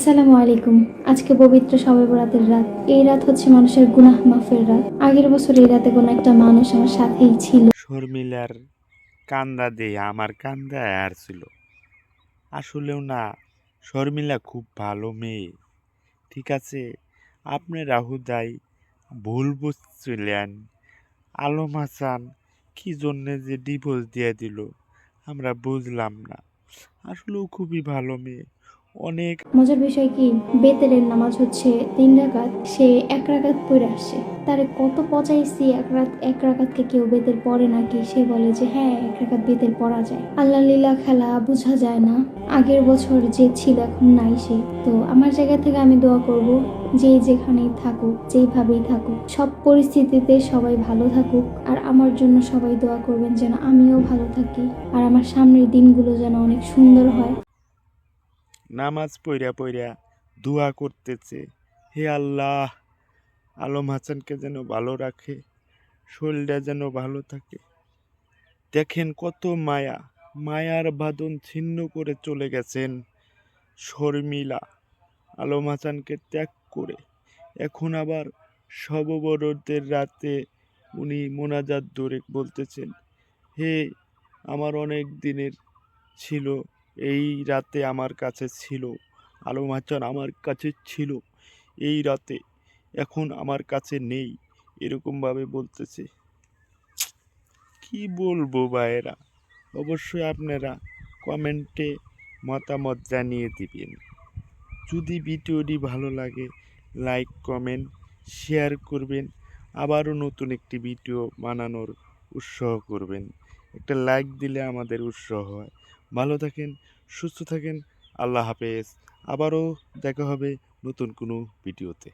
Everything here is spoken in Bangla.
আসসালামু আলাইকুম। আজকে পবিত্র শবে বরাতের রাত। এই রাত হচ্ছে মানুষের গুনাহ মাফের রাত। আগের বছর এই রাতে কোনো একটা মানুষ আমার সাথেই ছিল। শর্মিলার কান্দা দিয়ে আমার কান্দা আর ছিল। আসলেও না, শর্মিলা খুব ভালো মেয়ে। ঠিক আছে, আপনি রাহুদাই ভুল বুঝছিলেন। আলম হাসান কি জন্যে যে ডিভোর্স দিয়ে দিল, আমরা বুঝলাম না। আসলেও খুবই ভালো মেয়ে। অনেক। মজার বিষয় কি, বেতেরের নামাজ হচ্ছে তিন রাকাত, সে এক রাকাত পড়ে আসছে। তারে কত পচাইছি, এক রাত, এক রাকাতকে কেউ বেতের পড়ে নাকি? সে বলে যে হ্যাঁ এক রাকাত বেতের পড়া যায়। আল্লাহ লীলা খেলা বোঝা যায় না। আগের বছর যে ছিল, এখন নাই সে। তো আমার জায়গা থেকে আমি দোয়া করব যে যেখানেই থাকুক, যেইভাবেই থাকুক, সব পরিস্থিতিতে সবাই ভালো থাকুক। আর আমার জন্য সবাই দোয়া করবেন যেন আমিও ভালো থাকি। আর আমার সামনের দিনগুলো যেন অনেক সুন্দর হয়। নামাজ পড়িয়া পড়িয়া দোয়া করতেছে। হে আল্লাহ, আলম হাসানকে যেন ভালো রাখে, শরীরটা যেন ভালো থাকে। দেখেন কত মায়া, মায়ার বাঁধন ছিন্ন করে চলে গেছেন শর্মিলা। আলম হাসানকে ত্যাগ করে এখন আবার সববরদের রাতে উনি মোনাজাত ধরে বলতেছেন, হে, আমার অনেক দিনের ছিল এই রাতে আমার কাছে ছিল আলম হাসান আমার কাছে ছিল। এই রাতে এখন আমার কাছে নেই, এরকমভাবে বলতেছে। কি বলব ভাইয়েরা? অবশ্যই আপনারা কমেন্টে মতামত জানিয়ে দিবেন। যদি ভিডিওটি ভালো লাগে, লাইক, কমেন্ট, শেয়ার করবেন। আবারও নতুন একটি ভিডিও বানানোর উৎসাহ করবেন। একটা লাইক দিলে আমাদের উৎসাহ হয়। ভালো থাকেন, সুস্থ থাকেন, আল্লাহ হাফেজ। আবারও দেখা হবে নতুন কোনো ভিডিওতে।